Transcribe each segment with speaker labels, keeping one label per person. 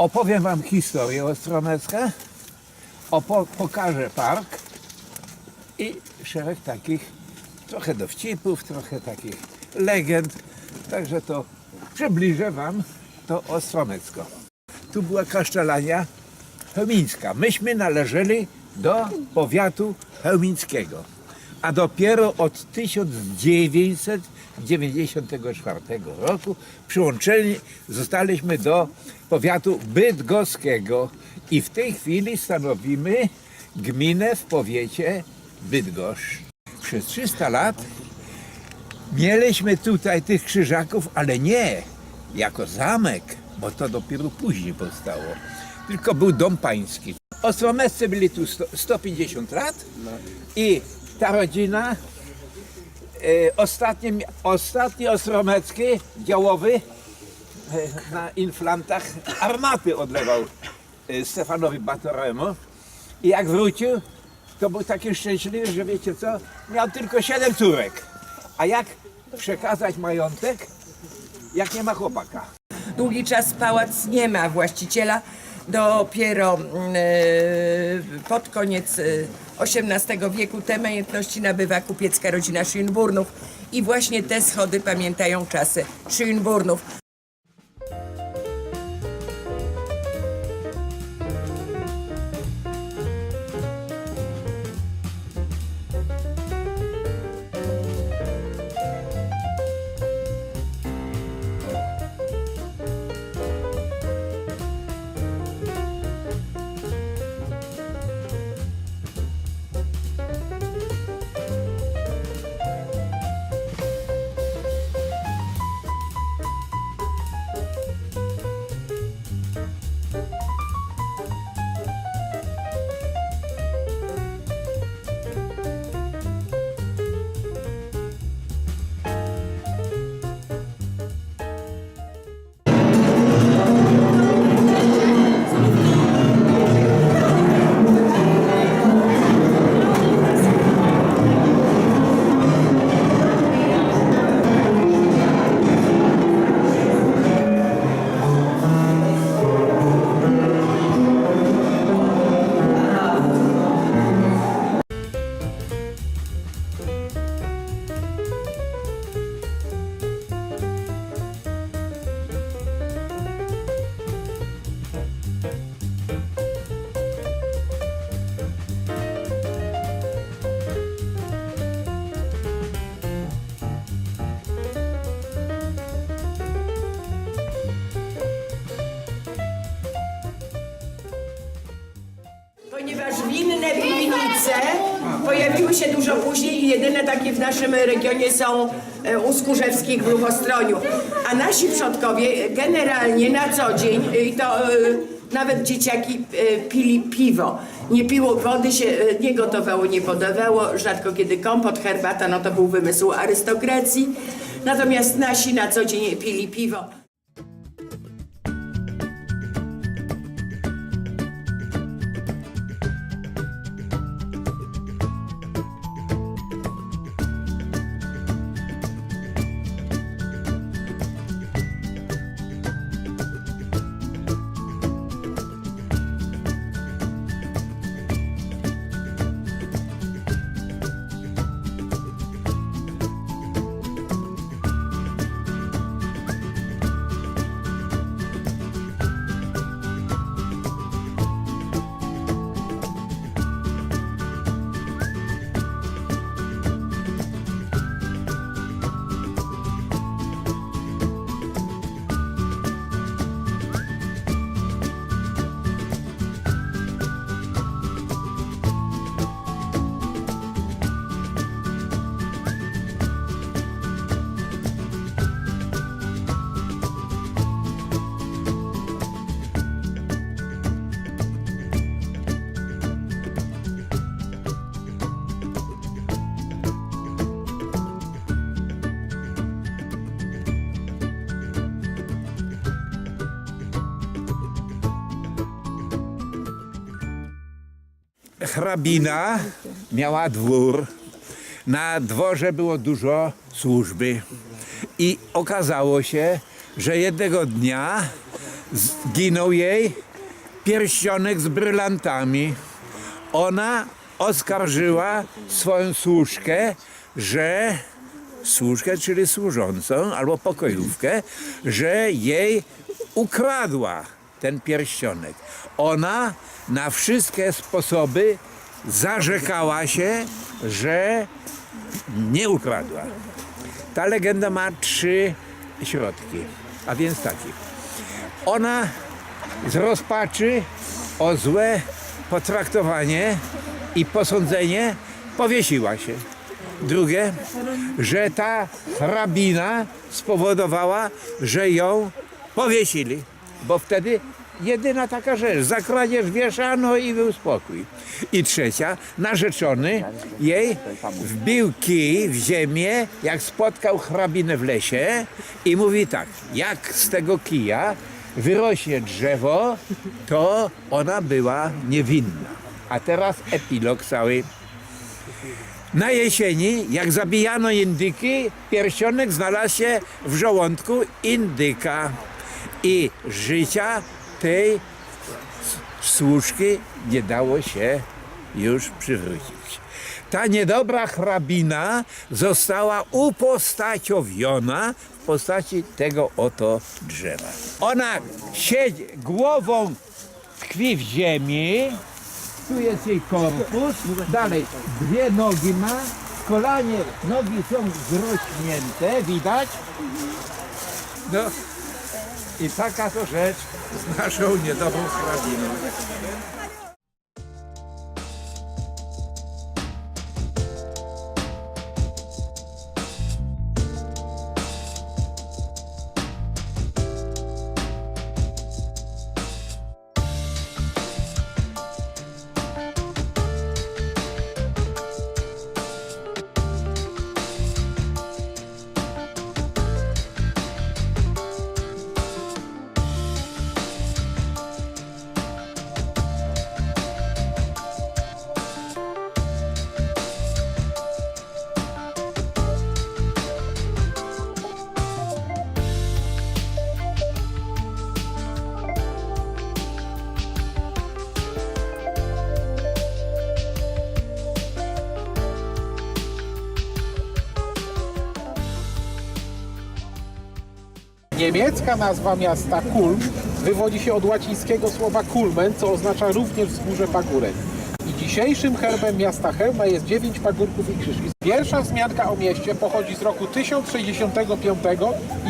Speaker 1: Opowiem wam historię Ostromecka, opo- pokażę park i szereg takich trochę dowcipów, trochę takich legend. Także to przybliżę wam to Ostromecko. Tu była kasztelania chełmińska. Myśmy należeli do powiatu chełmińskiego. A dopiero od 1994 roku przyłączeni zostaliśmy do powiatu bydgoskiego i w tej chwili stanowimy gminę w powiecie Bydgoszcz. Przez 300 lat Mieliśmy tutaj tych krzyżaków, ale nie jako zamek, bo to dopiero później powstało. Tylko był dom pański. Ostromeccy byli tu sto, 150 lat i ta rodzina, e, ostatni, ostatni Ostromecki działowy e, na inflantach armaty odlewał e, Stefanowi Batoremu i jak wrócił, to był taki szczęśliwy, że wiecie co, miał tylko 7 córek. A jak przekazać majątek, jak nie ma chłopaka?
Speaker 2: Długi czas pałac nie ma właściciela. Dopiero e, pod koniec e, XVIII wieku te majątności nabywa kupiecka rodzina Schönburnów i właśnie te schody pamiętają czasy Schönburnów. Piwnice pojawiły się dużo później i jedyne takie w naszym regionie są e, u Skórzewskich w Luchostroniu. A nasi przodkowie generalnie na co dzień, e, i to e, nawet dzieciaki pili piwo. Nie piło wody, się nie gotowało, nie podawało, rzadko kiedy kompot, herbata, no to był wymysł arystokracji. Natomiast nasi na co dzień pili piwo.
Speaker 1: Hrabina miała dwór. Na dworze było dużo służby. I okazało się, że jednego dnia zginął jej pierścionek z brylantami. Ona oskarżyła swoją służkę, że służkę, czyli służącą albo pokojówkę, że jej ukradła ten pierścionek. Ona na wszystkie sposoby zarzekała się, że nie ukradła. Ta legenda ma trzy środki, a więc takie. Ona z rozpaczy o złe potraktowanie i posądzenie powiesiła się. Drugie, że ta hrabina spowodowała, że ją powiesili, bo wtedy jedyna taka rzecz, za kradzież wieszano i był spokój. I trzecia, narzeczony jej wbił kij w ziemię, jak spotkał hrabinę w lesie i mówi tak, jak z tego kija wyrośnie drzewo, to ona była niewinna. A teraz epilog cały. Na jesieni, jak zabijano indyki, pierścionek znalazł się w żołądku indyka. I życia tej służki nie dało się już przywrócić. Ta niedobra hrabina została upostaciowiona w postaci tego oto drzewa. Ona siedzi głową tkwi w ziemi, tu jest jej korpus, dalej dwie nogi ma, kolanie nogi są zrośnięte, widać? No i taka to rzecz z naszą niedobrą hrabiną.
Speaker 3: Niemiecka nazwa miasta Kulm wywodzi się od łacińskiego słowa kulmen, co oznacza również wzgórze pagórek. I dzisiejszym herbem miasta Chełma jest dziewięć pagórków i krzyż. Pierwsza wzmianka o mieście pochodzi z roku 1065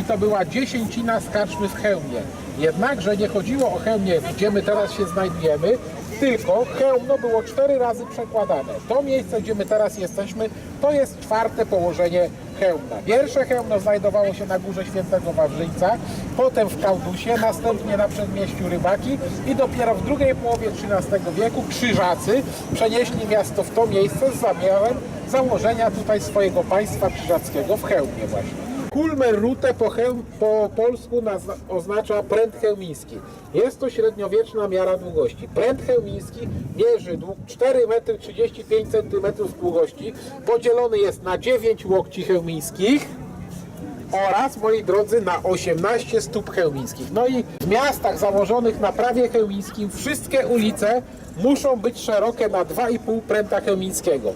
Speaker 3: i to była dziesięcina z karczmy w Chełmie. Jednakże nie chodziło o Chełmie, gdzie my teraz się znajdujemy, tylko Chełmno było cztery razy przekładane. To miejsce, gdzie my teraz jesteśmy, to jest czwarte położenie Chełmna. Pierwsze Chełmno znajdowało się na górze Świętego Wawrzyńca, potem w Kałdusie, następnie na przedmieściu Rybaki i dopiero w drugiej połowie XIII wieku Krzyżacy przenieśli miasto w to miejsce z zamiarem założenia tutaj swojego państwa krzyżackiego w Chełmie właśnie. Kulmerrute po, chełm, po polsku oznacza pręt chełmiński. Jest to średniowieczna miara długości. Pręt chełmiński mierzy dług 4 metry 35 cm długości, podzielony jest na 9 łokci chełmińskich oraz, moi drodzy, na 18 stóp chełmińskich. No i w miastach założonych na prawie chełmińskim wszystkie ulice muszą być szerokie na 2,5 pręta chełmińskiego.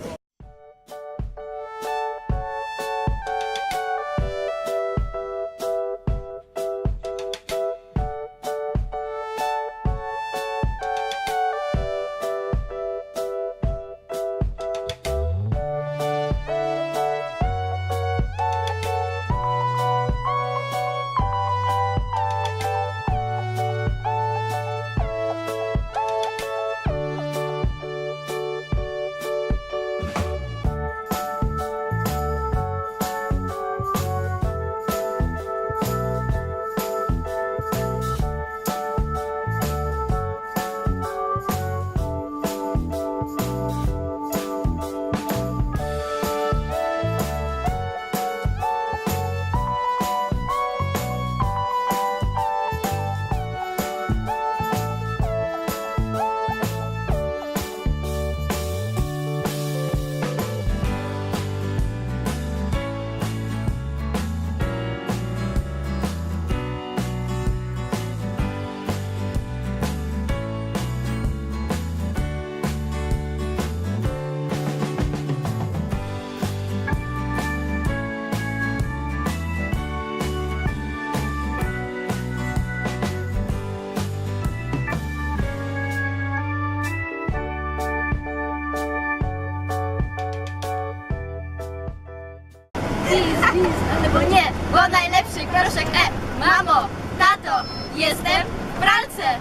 Speaker 4: Liz, albo nie, bo najlepszy kroszek E. Mamo, tato, jestem w pralce.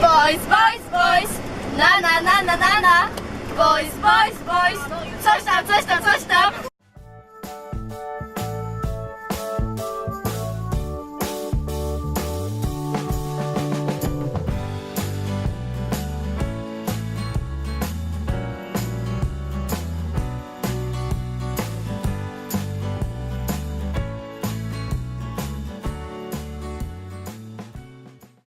Speaker 4: Boys, boys, boys, na na na na na na, boys, boys, boys, coś tam, coś tam.